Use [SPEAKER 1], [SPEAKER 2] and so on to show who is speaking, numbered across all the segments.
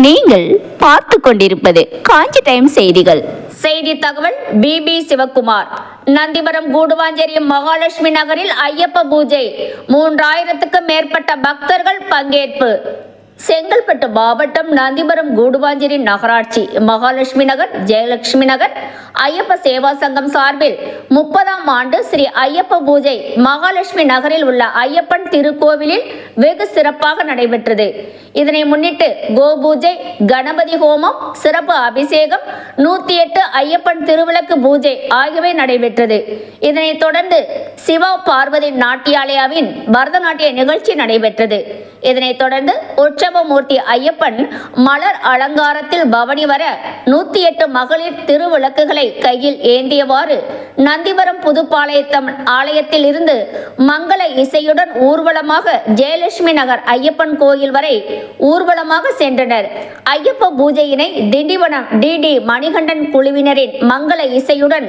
[SPEAKER 1] நீங்கள் பார்த்து கொண்டிருப்பது காஞ்சி டைம் செய்திகள்.
[SPEAKER 2] செய்தி தகவல் பிபி சிவக்குமார் நந்திபுரம் கூடுவாஞ்சேரி மகாலட்சுமி நகரில் ஐயப்ப பூஜை. மூன்றாயிரத்துக்கும் மேற்பட்ட பக்தர்கள் பங்கேற்பு. செங்கல்பட்டு மாவட்டம் நந்திபுரம் கூடுவாஞ்சேரி நகராட்சி மகாலட்சுமி நகர் ஜெயலட்சுமி நகர். ஐயப்ப சேவா சங்கம் சார்பில் முப்பதாம் ஆண்டு ஸ்ரீ ஐயப்ப பூஜை மகாலட்சுமி நகரில் உள்ள ஐயப்பன் திருக்கோவிலில் வெகு சிறப்பாக நடைபெற்றது. இதனை முன்னிட்டு கோபூஜை கணபதி ஹோமம் சிறப்பு அபிஷேகம் நூத்தி எட்டு ஐயப்பன் திருவிளக்கு பூஜை ஆகியவை நடைபெற்றது. இதனைத் தொடர்ந்து சிவா பார்வதி நாட்டியாலயாவின் பரதநாட்டிய நிகழ்ச்சி நடைபெற்றது. இதனைத் தொடர்ந்து உற்சவமூர்த்தி ஐயப்பன் மலர் அலங்காரத்தில் பவனி வர நூத்தி எட்டு மகளிர் திருவிளக்குகளை கையில் ஏந்தியவாறு நந்திவரம் புதுப்பாளையத்தம் ஆலயத்தில் இருந்து மங்கள இசையுடன் ஊர்வலமாக ஜெயலட்சுமி நகர் ஐயப்பன் கோயில் வரை ஊர்வலமாக சென்றனர். ஐயப்ப பூஜையினை திண்டிவனம் டி டி மணிகண்டன் குழுவினரின் மங்கள இசையுடன்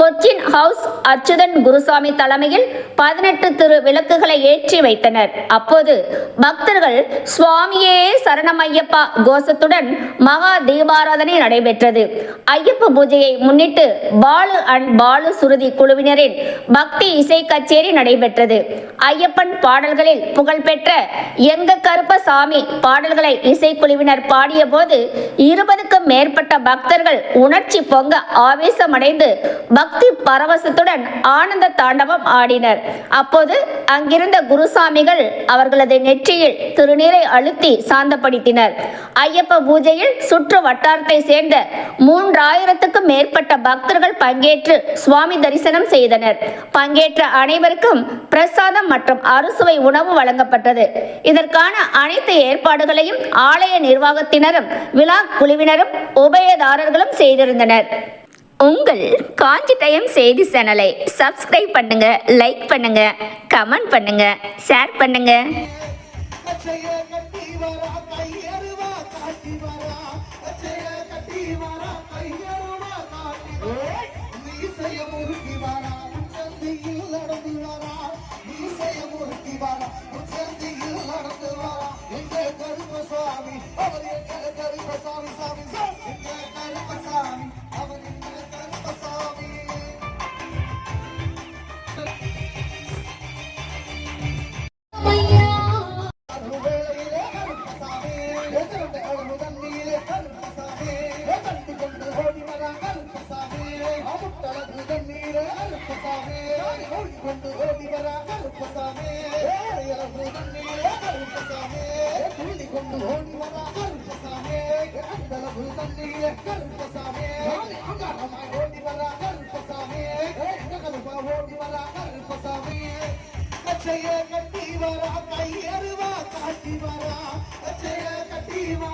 [SPEAKER 2] கொச்சின் ஹவுஸ் அச்சுதன் குருசாமி தலைமையில் பதினெட்டு திரு விளக்குகளை ஏற்றி வைத்தனர். அப்போது பக்தர்கள் சுவாமியே சரணம் ஐயப்பா கோஷத்துடன் மகா தீபாராதனை நடைபெற்றது. ஐயப்ப பூஜையை முன்னிட்டு பாலு அண்ட் பாலு சுருதி குழுவினரின் பக்தி இசை கச்சேரி நடைபெற்றது. ஐயப்பன் பாடல்களில் புகழ்பெற்ற எங்க கருப்பசாமி பாடல்களை இசைக்குழுவினர் பாடிய போது இருபதுக்கும் மேற்பட்ட பக்தர்கள் உணர்ச்சி பொங்க ஆவேசமடைந்து பக்தி பரவசத்துடன் ஆனந்த தாண்டவம் ஆடினர். அப்போது அங்கிருந்த குருசாமிகள் அவர்களது நெற்றியில் திருநீரை அழுத்தி சாந்தப்படுத்தினர். ஐயப்ப பூஜையில் சுற்று வட்டாரத்தை சேர்ந்த மூன்றாயிரத்துக்கும் மேற்பட்ட பக்தர்கள் பங்கேற்று சுவாமி தரிசனம் செய்தனர். பங்கேற்ற அனைவருக்கும் பிரசாதம் மற்றும் அறுசுவை உணவு வழங்கப்பட்டது. இதற்கான அனைத்து ஏற்பாடுகளையும் ஆலய நிர்வாகத்தினரும் விழா குழுவினரும் உபயதாரர்களும் செய்திருந்தனர்.
[SPEAKER 1] உங்கள் காஞ்சி டைம் செய்தி சேனலை சப்ஸ்கிரைப் பண்ணுங்க லைக் பண்ணுங்க கமெண்ட் பண்ணுங்க ஷேர் பண்ணுங்க.
[SPEAKER 3] அச்சைய கட்டி வரா கொண்டு ஓடி வரா கருப்பசாமி, ஏழையழகு தண்ணீரே கருப்பசாமி, துள்ளி கொண்டு ஓடி வரா கருப்பசாமி, அந்தளவு தண்ணீரே கருப்பசாமி, அங்காரமாய் ஓடி வரா கருப்பசாமி, எங்க கருப்பா ஓடி வரா கருப்பசாமி அச்சைய கட்டி வரா கையருவா காட்டி வரா அச்சைய கட்டி வரா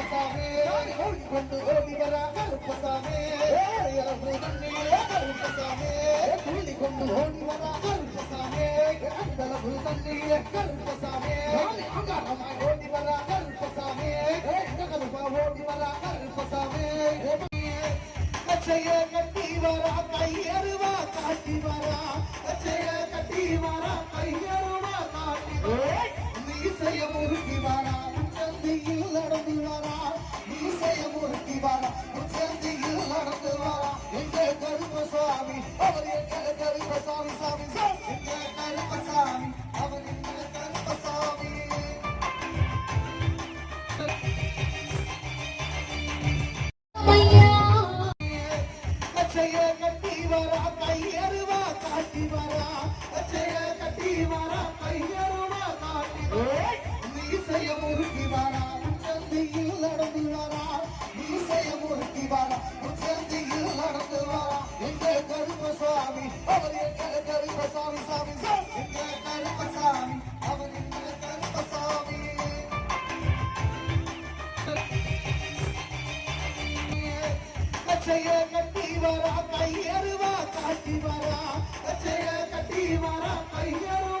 [SPEAKER 3] కలుపసామే కొండు గోడిగర కలుపసామే ఎలహూదన్ని కలుపసామే కూలి కొండు గోడిగర కలుపసామే అందల భూతన్ని కలుపసామే அச்சைய கட்டி வரா கையருவா காட்டி வரா. அச்சைய கட்டி வரா கையருவா